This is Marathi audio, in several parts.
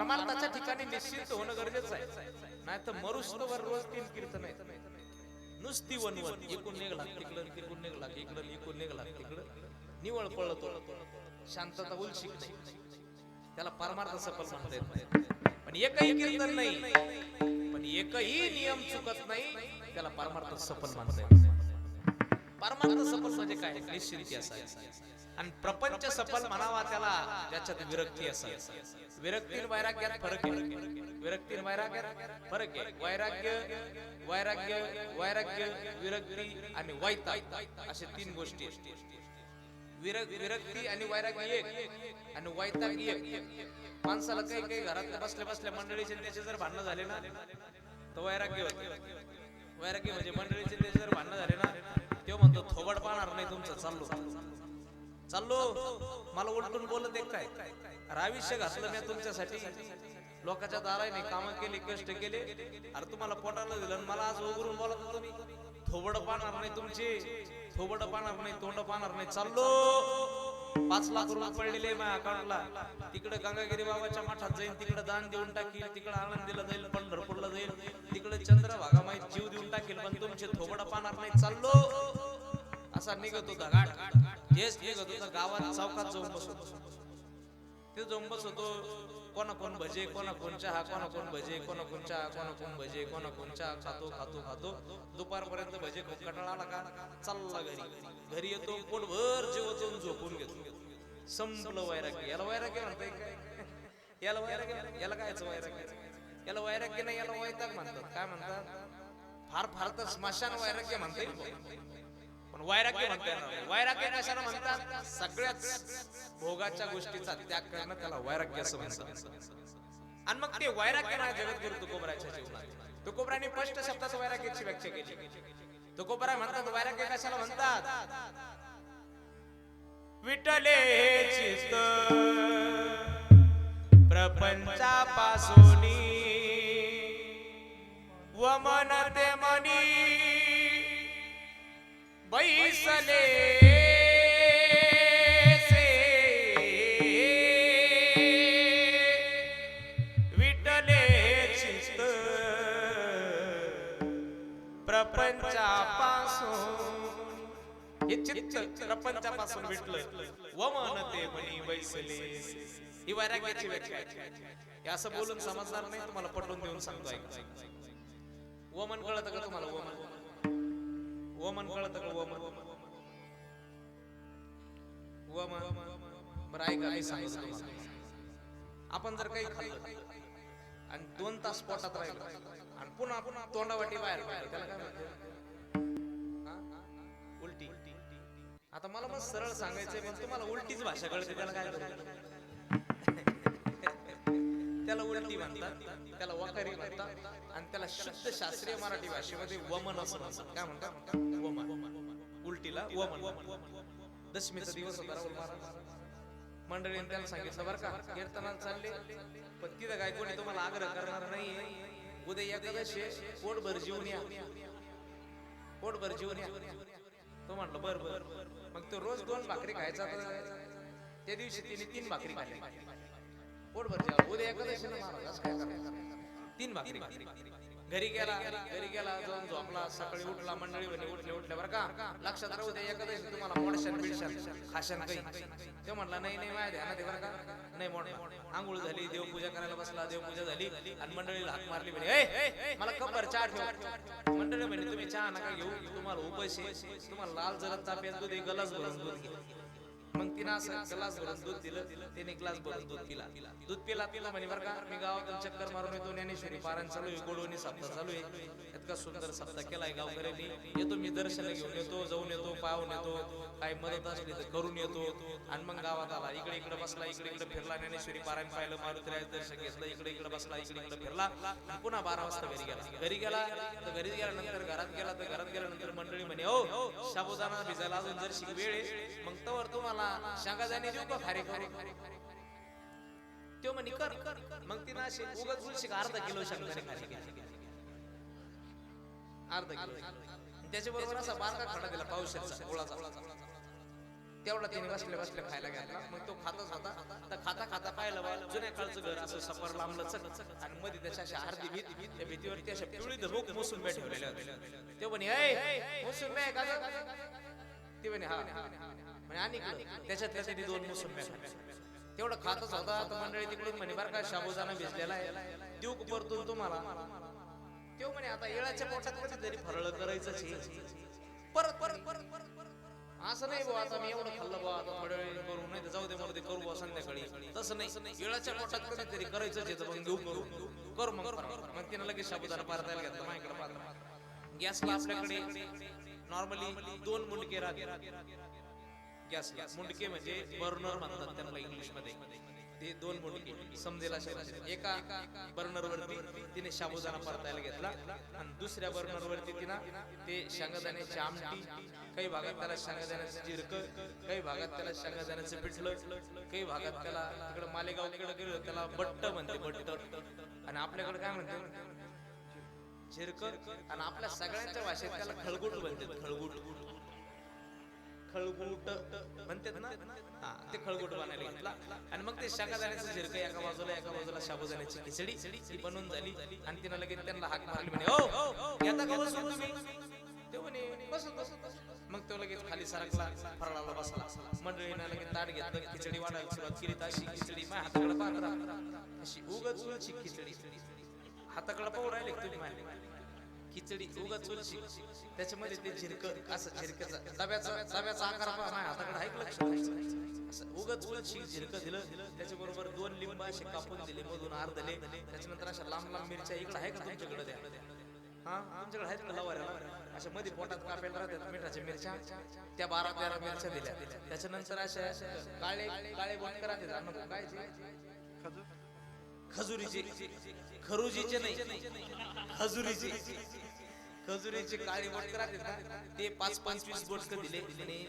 परमार्थाच्या ठिकाणी निश्चिंत होणं गरजेचं आहे. नाही तर मरुस्तवर रोज तीन कीर्तन आहेत. नुसती वनवन इकून निघला तिकडं तिकून निघला इकडं इकून निघला तिकडं. निवळ पळतो. शांतता उलशिक नाही त्याला परमार्थ सफल म्हणता येत नाही. पण एकही कीर्तन नाही. पण एकही नियम चुकत नाही त्याला परमार्थ सफल म्हणता येत नाही. परमार्थ सफल म्हणजे काय? निश्चिंती असायची. आणि प्रपंच सफल म्हणावा त्याला ज्याच्यात विरक्ती असेल. विरक्ती वैराग्यात फरक आहे. विरक्ती वैराग्यात फरक आहे. वैराग्य वैराग्य वैराग्य विरक्ती आणि वैता असे तीन गोष्टी विरक्ती आणि वैराग्य एक आणि वैताग एक. माणसाला काही काही घरात बसल्या बसल्या मंडळीचे त्याचे जर भांडणं झाले ना तर वैराग्य वैराग्य म्हणजे मंडळीचे त्याचे जर भांडणं झाले ना तो म्हणतो थोबड पाहणार नाही तुमचं चाललो. चाललो. मला उलटून बोलत एक काय? आयुष्य घातलं मी तुमच्यासाठी. लोकांच्या दाराने काम केली कष्ट केले. अरे तुम्हाला पोटाला दिलं आणि मला आज उघडून बोलत तुम्ही. थोबड पाहणार नाही तुमचे. थोबड पाहणार नाही तोंड पाहणार नाही. चाललो. पाच लाख रुपये पडलेले माझ्या अकाउंटला तिकडे गंगागिरी बाबाच्या मठात जाईल तिकडे दान देऊन टाकील तिकडे आनंदीला जाईल पंढरपूरला जाईल तिकडे चंद्रभागा माहीत जीव देऊन टाकेल पण तुमचे थोबड पाहणार नाही. चाललो. असा निघत होता घाट. तेच निघत होता गावात चौकात जाऊन बसतो ते जाऊन बसतो कोणा कोण भजे कोणा कोण चहा कोणा कोण भजे कोणा कोण चहा कोणा कोण भजे कोणा कोण चहा खातो खातो खातो. दुपारपर्यंत भजे खूप कंटाळा आला का चालला घरी. घरी येतो पोटभर जेवतो झोपून घेतो. संपलं वैराग्य. याला वैराग्य म्हणताय याला वैराग्य याला कायचं वैराग्य? याला वैराग्य नाही याला वैताग म्हणतात. काय म्हणतात? फार फार तर स्मशान वैराग्य म्हणता येईल पण वैराग्य म्हणता येणार वैराग्य कशाला म्हणतात सगळ्याच भोगाच्या गोष्टीचा त्याग करणं त्याला वैराग्य असं म्हणतात. आणि मग ते वैराग्य ना जगद्गुरु तुकोबराच्या जीवनात. तुकोबराने स्पष्ट शब्दाचं वैराग्याची व्याख्या केली. तुकोबरा म्हणतात वैराग्य कशाला म्हणतात? विटले चित प्रपंचापासून व मन ते मनी बैसले प्रपंचापासून हे चित्त प्रपंचापासून विटलं ते बैसले. ही वैराग्याची व्याख्या आहे. असं बोलून समजणार नाही तुम्हाला पटवून देऊन सांगतो वमन कळत का तुम्हाला? वमन. वमन कळत का वमन वमन बरं ऐका मी सांगतो तुम्हाला. आपण जर काही खाल्लं आणि दोन तास पोटात राहिलं आणि पुन्हा पुन्हा तोंडावाटी बाहेर काढलं, त्याला काय म्हणतात? हा? उलटी आता मला मग सरळ सांगायचंय पण तुम्हाला उलटीच भाषा कळते त्याला काय त्याला उलटी म्हणतात त्याला वकारी म्हणतात आणि त्याला शुद्ध शास्त्रीय मराठी भाषेमध्ये वमन असं म्हणतात. काय म्हणतात? वमन. उलटीला वमन. दशमीचा दिवस होता राहुल महाराज. मंडळीने त्याला सांगितलं बरं का कीर्तनाला चालले पण तिथं काय कोणी तुम्हाला आग्रह करणार नाही उद्या एकादशी आहे, पोटभर जीवन या. पोटभर जीवन या. तो म्हटलं बर बर. मग तो रोज दोन भाकरी खायचा त्या दिवशी तिने तीन भाकरी खाल्ली. पोटभर उद्या एकादशी तीन भाकरी. घरी गेला घरी गेला जाऊन झोपला सकाळी उठला मंडळी म्हणे उठले उठले बरं का? लक्षात राहू द्या एकादशी तुम्हाला मोडशन बिडशन खाशन काही. ते म्हणला नाही नाही माझ्या ध्यानात आहे बरं का? नाही मोड आंघोळ झाली देवपूजा करायला बसला देवपूजा झाली आणि मंडळीला हाक मारली म्हणे मला कपर चहा ठेव. मंडळी म्हणे तुम्ही चहा नका घेऊ तुम्हाला उपाशी तुम्हाला लाल जलद ताप येतो ते गलास भरून दूध घे. मग तिनं असं ग्लास भरून दूध दिलं तिने ग्लास भरून दूध पिला. दूध पिला पिला म्हणे बरं का मी गावातून चक्कर मारून येतो ज्ञानेश्वरी पारायण चालू आहे गोडवणी सप्ताह चालू आहे. इतका सुंदर सप्ताह केलाय गावकऱ्यांनी. येतो मी दर्शन घेऊन येतो जाऊन येतो पाहून येतो. काही मदत असली तर करून येतो. आणि मग गावात आला. इकडे इकडे बसला इकडे इकडे फिरला. ज्ञानेश्वरी पारायण पाहिलं मारुतीराज दर्शन घेतलं. इकडे इकडे बसला इकडे इकडे फिरला. पुन्हा बारा वाजता घरी गेला. घरी गेला तर घरी गेल्यानंतर घरात गेला तर घरात गेल्यानंतर मंडळी म्हणे हो शाबुदाना भिजायला अजून जर वेळ मग तवर तुम्हाला मला शांगा जाणे देऊ का खारे खारे तो म्हणे कर. मग तिनं अशी उगाच तुळशी अर्धा किलो शेंगदाणे खाली गेले. अर्धा किलो. त्याच्याबरोबर असा बारका खडा दिला पावसाचा गोळाचा तेवढा त्याने बसल्या बसल्या खायला घातला. मग तो खातच होता. तर खाता खाता पाहिलं बा जुन्या काळचं घर असं सफर लांबलं चक आणि मध्ये त्याच्या अशा अर्धी भीत त्या भीतीवरती अशा पिवळी धबूक मोसुंब्या ठेवलेल्या होत्या ते म्हणे मोसून मोसुंब्या ते म्हणे हा. म्हणे आणि त्याच्यात त्याच्यात दोन मोसुंब्या तेवढं खातच होता. तर मंडळी तिकडून म्हणे बरं का शाबुदाना भिजलेला आहे. देऊ परतून तुम्हाला? तेव्हा म्हणे आता येळाच्या पोटात कधीतरी फरळ करायचं परत परत परत परत परत. असं नाही भाऊ आता मी एवढं खाल्लं बा आता थोड्या वेळ करू नाही तर जाऊ दे मला ते करू बा संध्याकाळी. तसं नाही. येळाच्या पोटात कधीतरी तरी करायचं तर मग घेऊ करू. करू मग मग तिनं लगेच साबुदाणा परतायला घेतला माझ्याकडे पाहता. गॅस आपल्याकडे नॉर्मली दोन मुंडके राहते गॅस मुंडके म्हणजे बर्नर म्हणतात त्यांना इंग्लिशमध्ये ते दोन मुंडके. समजेल अशा एका बर्नर वरती तिने शाबुदाना परतायला घेतला आणि दुसऱ्या बर्नर वरती तिनं ते शेंगदाण्याची आमटी काही भागात त्याला शेंगदाण्याचं जिरक काही भागात त्याला शेंगदाण्याचं पिठलं काही भागात त्याला तिकडे मालेगाव तिकडे गेलं त्याला बट्ट म्हणते बट्ट. आणि आपल्याकडे काय म्हणते? झिरक आणि आपल्या सगळ्यांच्या भाषेत त्याला खळगुट म्हणते खळगुट. खळगुट म्हणतात ना? हा ते खळगुट बनायला घेतला. आणि मग ते शाकादाण्याचं झिरक एका बाजूला एका बाजूला शाबुदाण्याची खिचडी ती बनवून झाली. आणि तिनं लगेच त्यांना हाक मारली म्हणे ओ येता का हो बसून ते म्हणे बसून मग तो लगेच खाली सरकला फरळाला बसला. मंडळीनं लगेच ताट घेतलं खिचडी वाढायला सुरुवात केली. तर अशी खिचडी माझ्या हाताकडे पाहत. राहा अशी उगच उगची खिचडी. हाताकडे पाहू राहिले तुम्ही? खिचडी उगाच चुलशी त्याच्यामध्ये ते झिरक असं झिरकचा डब्याचा डब्याचा आकार पण नाही हाताकडे आहे का? लक्ष असं उगाच चुलशी झिरक दिलं. त्याच्याबरोबर दोन लिंब असे कापून दिले मधून अर्धले त्याच्यानंतर अशा लांब लांब मिरच्या इकडे आहे का तुमच्याकडे द्या हा? आमच्याकडे आहेत का लवाऱ्या अशा मध्ये पोटात कापेल राहतात मिठाच्या मिरच्या? त्या बारा तेरा मिरच्या दिल्या. त्याच्यानंतर अशा काळे काळे बोटकर राहतात. अन्न काय खजुरीचे. खरुजीचे नाही. खजुरीचे. खजुरीचे काळी बोटक राहतात ते पाच पंचवीस बोट दिले.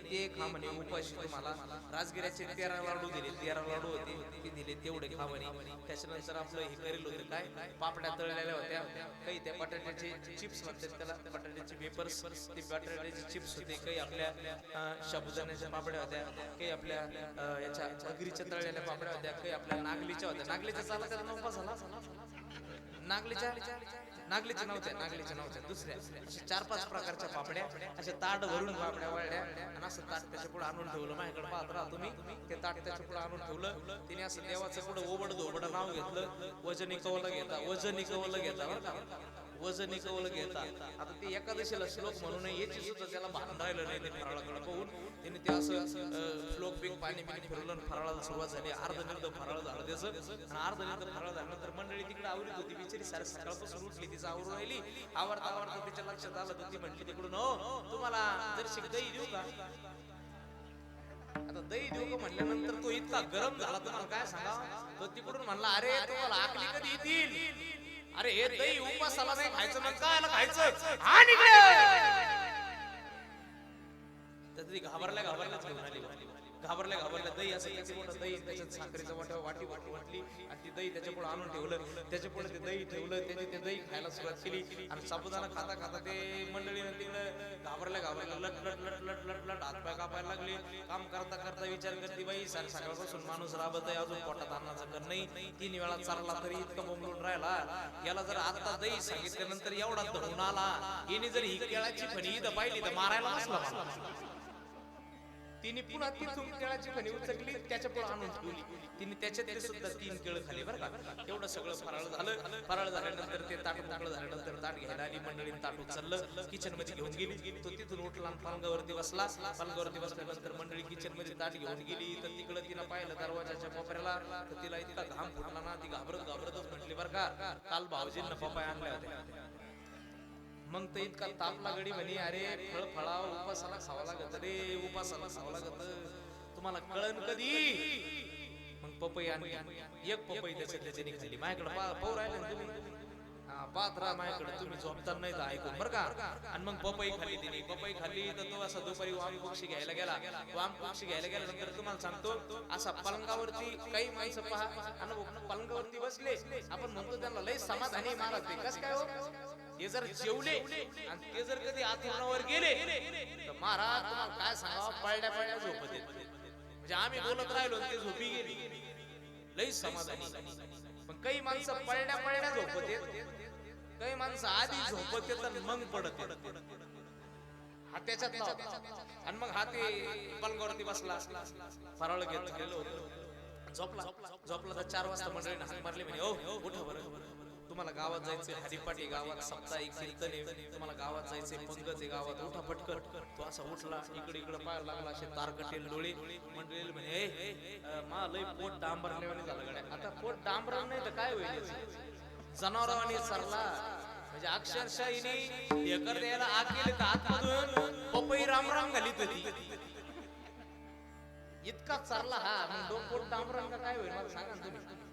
ते खा म्हणे उपाशी तुम्हाला राजगिऱ्याचे तेरा लाडू दिले. तेरा लाडू होते ते दिले तेवढे खा म्हणे त्याच्यानंतर आपलं हे करेल होतं काय? पापड्या तळलेल्या होत्या. काही त्या बटाट्याचे चिप्स म्हणतात त्याला. बटाट्याचे वेपर्स ते बटाट्याचे चिप्स होते. काही आपल्या अं, पापड्या होत्या. काही आपल्या याच्या अगरीच्या तळलेल्या पापड्या होत्या. काही आपल्या नागलीच्या होत्या. नागलीच्या चाला त्याला झाला? नागलीच्या? नागलीच्या नव्हत्या नागलीच्या नव्हत्या दुसऱ्या. अशा चार पाच प्रकारच्या पापड्या अशा ताट भरून पापड्या वळल्या आणि असं ताट त्याच्या पुढे आणून ठेवलं. माझ्याकडे पाहत राहा तुम्ही. ते ताट त्याच्या पुढे आणून ठेवलं. तिने असं देवाचं पुढे ओबड धोबड नाव घेतलं. वजन कवलं घेता वजन कवलं घेता बरं का? वजन कवलं घेता. आता ते एकादशीला श्लोक म्हणून याची सुद्धा त्याला भांडायला नाही ते फराळाकडे पाहून. तिने ते असं श्लोक बिक पाणी पाणी फिरवलं फराळाला सुरुवात झाली. अर्ध निर्ध फराळ झालं त्याचं. आणि अर्ध निर्ध फराळ झाल्यानंतर मंडळी तिकडे आवडत होती. बिचारी सारे सकाळपासून उठली तिचं आवरून राहिली. आवडता आवडता तिच्या लक्षात आलं तर ती म्हटली तिकडून हो तुम्हाला जर शिक देऊ का? आता दही देऊ म्हटल्यानंतर तो इतका गरम झाला तुम्हाला काय सांगा तो तिकडून म्हणला अरे तुम्हाला आकली कधी येतील? अरे हे दही उपासाला नाही खायचं मग काय खायचं? हा निघले! तर घाबरल्या घाबरल्याच घेऊन आली घाबरल्या घाबरल्या दही असं त्याचं मोठं दही त्याच्यात साखरेचं वाटा वाटी वाटी वाटली. आणि ती दही त्याच्या पुढे आणून ठेवलं. त्याच्या पुढे ते दही ठेवलं त्याने ते दही खायला सुरुवात केली. आणि साबुदाना खाता खाता ते मंडळीनं तिकडे घाबरल्या घाबरल्या लट लट लट लट लट लट हातपाय कापायला लागले. काम करता करता विचार करते बाई सर सकाळपासून माणूस राबत आहे अजून पोटात अन्नाचं कर नाही. तीन वेळा चालला तरी इतकं बोंबलून राहिला. याला जर आता दही सांगितल्यानंतर एवढा धरून आला. याने जर ही केळाची फणी इथं पाहिली तर मारायला असला तिने पुन्हा तिथून केळाची फणी उचकली त्याच्या पुढे आणून ठेवली. तिने त्याच्या त्याचे सुद्धा तीन केळ खाली बरं का. एवढं सगळं फराळ झालं. फराळ झाल्यानंतर ते ताट मोकळं झाल्यानंतर ताट घ्यायला आली. मंडळीने ताट उचललं. किचनमध्ये घेऊन गेली. तो तिथून उठला पालगावरती बसला. पालगावरती बसल्यानंतर मंडळी किचनमध्ये ताट घेऊन गेली. तर तिकडं तिनं पाहिलं दरवाजाच्या कोपऱ्याला. तर तिला इतका घाम फुटला ना ती घाबरत घाबरतच म्हटली बरं का काल भाऊजींना पपाय आणल्या होत्या. मग ते इतका ताप लागडी म्हणे अरे फळ फळा उपासाला खावा लागत रे उपासाला खावा लागत. तुम्हाला कळन कधी? मग पपई आणि एक पपई त्याच्यात त्याची निघाली. माझ्याकडे पा पाहू राहिले तुम्ही. हा, पाहत राहा माझ्याकडे तुम्ही झोपताना नाही तर ऐकून बरं का. आणि मग पपई खाली दिली पपई खाली तर तो असा दुपारी वाम पक्षी घ्यायला गेला. वाम पक्षी घ्यायला गेल्यानंतर तुम्हाला सांगतो असा पलंगावरती काही माणसं पहा आणि पलंगावरती बसले. आपण म्हणतो त्यांना लय समाधानी महाराज ते कस काय हो? हे जर जेवले आणि ते जर कधी आतुरणावर गेले तर महाराज तुम्हाला काय सांगावं? पळल्या पळल्या झोपत येत म्हणजे आम्ही बोलत राहिलो ते झोपी गेली. लई समाधानी पण काही माणसं पळण्या पळण्या झोपत काही माणसं आधी झोपत येत मग पडत हा त्याच्यात आणि मग हा ते पलंगावरती बसला. फराळ घेत गेलो झोपला. झोपला. तर चार वाजता मंडळीने हाक मारली म्हणे हो उठा बरं. तुम्हाला गावात जायचंय हरिपाटी गावात साप्ताहिक कीर्तन आहे तुम्हाला गावात जायचंय पंकज आहे गावात उठा पटकन. तो असा उठला इकडे इकडे पाहायला लागला असे तारकटेल डोळे. मंडळी म्हणे मा लय पोट डांबरल्यावानी झालं गड्या. आता पोट डांबरण नाही तर काय होईल? जनावरांनी सरला. म्हणजे अक्षरशः हिने एकर द्यायला आग गेले तर आतमधून पपई रामराम राम घालीत होती. इतका चालला हा. मग दोन पोट डांबरण काय होईल? मला सांगा तुम्ही.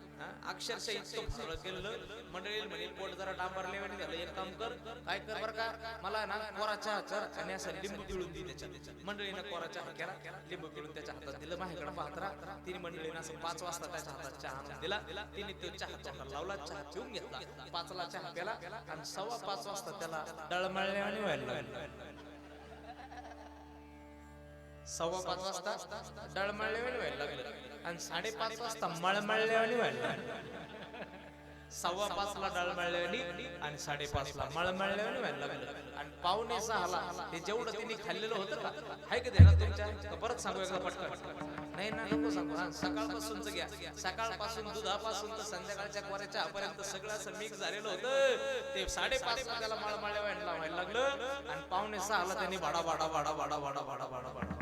अक्षरशः इतकं फळ केलं मंडळी म्हणे पोट जरा डांबरले म्हणे झालं. एक काम कर काय कर बरं का मला ना कोराच्या चर आणि असं लिंबू पिळून दे त्याच्या मंडळीनं कोराच्या हात केला. लिंबू पिळून त्याच्या हातात दिलं माझ्याकडे पाहतरा तिने मंडळीनं असं पाच वाजता त्याच्या हातात चहा दिला. तिने तो चहा चहा लावला चहा पिऊन घेतला. पाचला चहा प्याला आणि सव्वा पाच वाजता त्याला डळमळले आणि व्हायला सव्वा पाच वाजता डळमळल्यावानी व्हायला लागले. आणि साडेपाच वाजता मळमळल्यावानी व्हायला लागलं सव्वा पाचला डळमळल्यावानी आणि साडेपाच ला मळमळल्यावानी व्हायला लागलं आणि पावणे सहाला ते जेवढं तिने खाल्लेलं होतं का हाय का ध्यानात तुमच्या परत सांगू एकदा पटकन नाही ना नको सांगू हा सकाळपासूनच घ्या सकाळपासून दुधापासून तर संध्याकाळच्या कोऱ्याच्या पर्यंत सगळं असं मिक्स झालेलं होतं ते साडेपाच त्याला मळमळल्या व्हायला व्हायला लागलं आणि पावणे सहाला त्यांनी भाडा भाडा भाडा भाडा भाडा भाडा भाडा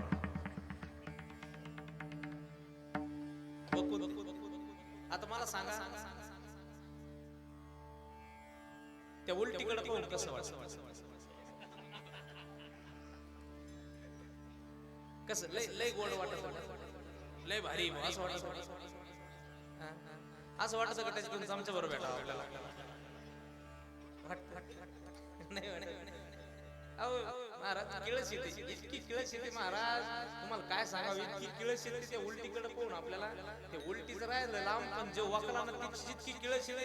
आता मला सांगा त्या उलटीकडे पाहून कसं वाटतं? कस? लय लय गोड वाटत. लय भारी असं वाटत. असं वाटत का त्याच्यातून आमच्या बरोबर भेटावं आपल्याला? नाही अहो महाराज किळस येते इतकी किळस येते महाराज. तुम्हाला काय सांगावं इतकी किळस येते त्या उलटीकडे कोण आपल्याला. ते उलटीचं राहिलं लांब पण जे वाकला ना तिची जितकी किळस येते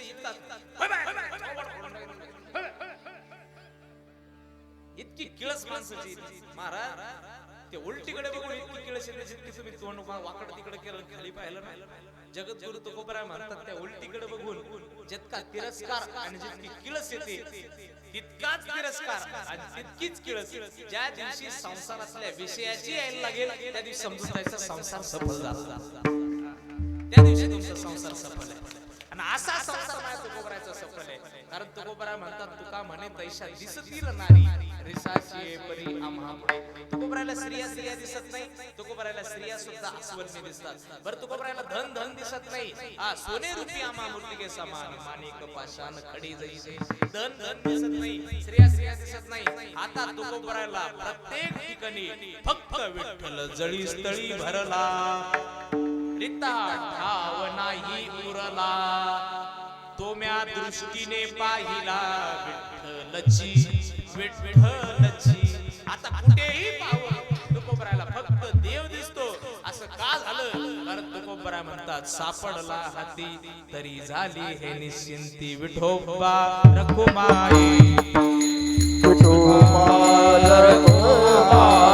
इतकी किळस माणसाची महाराज ते उलटीकडे बघून इतकी किळस येते जितकी तुम्ही तोंड वाकड तिकडे केलं खाली पाहिलं राहिलं जगद्गुरु तुकोबराय म्हणतात त्या उलटीकडे बघून जितका तिरस्कार आणि जितकी किळस येते तितकाच तिरस्कार आणि तितकीच किळस. ज्या दिवशी संसारातल्या विषयाची यायला लागेल त्या दिवशी समजून जायचा संसार सफल झाला. त्या दिवशी तुमचा संसार सफल आहे. आणि असा संसार माझ्या तुकोबरायचा सफल आहे. कारण तुकोबराय म्हणतात तुका म्हणे तैशा दिसतील नारी रिसाची परी आम्हा तुकोबरायला स्त्रिया स्त्रिया दिसत नाही. तुकोबरायला स्त्रिया सुद्धा अस्वन्य दिसतात. बरं तुकोबरायला धन धन दिसत नाही. हा सोने रूपी आम्हा मूर्तिके समान. माणिक पाषाण खडी जैसे. धन धन दिसत नाही. स्त्रिया स्त्रिया दिसत नाही. आता तुकोबरायला प्रत्येक ठिकाणी फक्त विठ्ठल जळी स्थळी भरला. रिता ठाव नाही उरला. तो म्या दृष्टीने पाहिला विठ्ठलची. विठ्ठल का झालं. कारण तुकोबराय म्हणतात सापडला हाती तरी झाली हे निश्चिंती. विठोबा रखुमाई. विठोबा रखुमाई.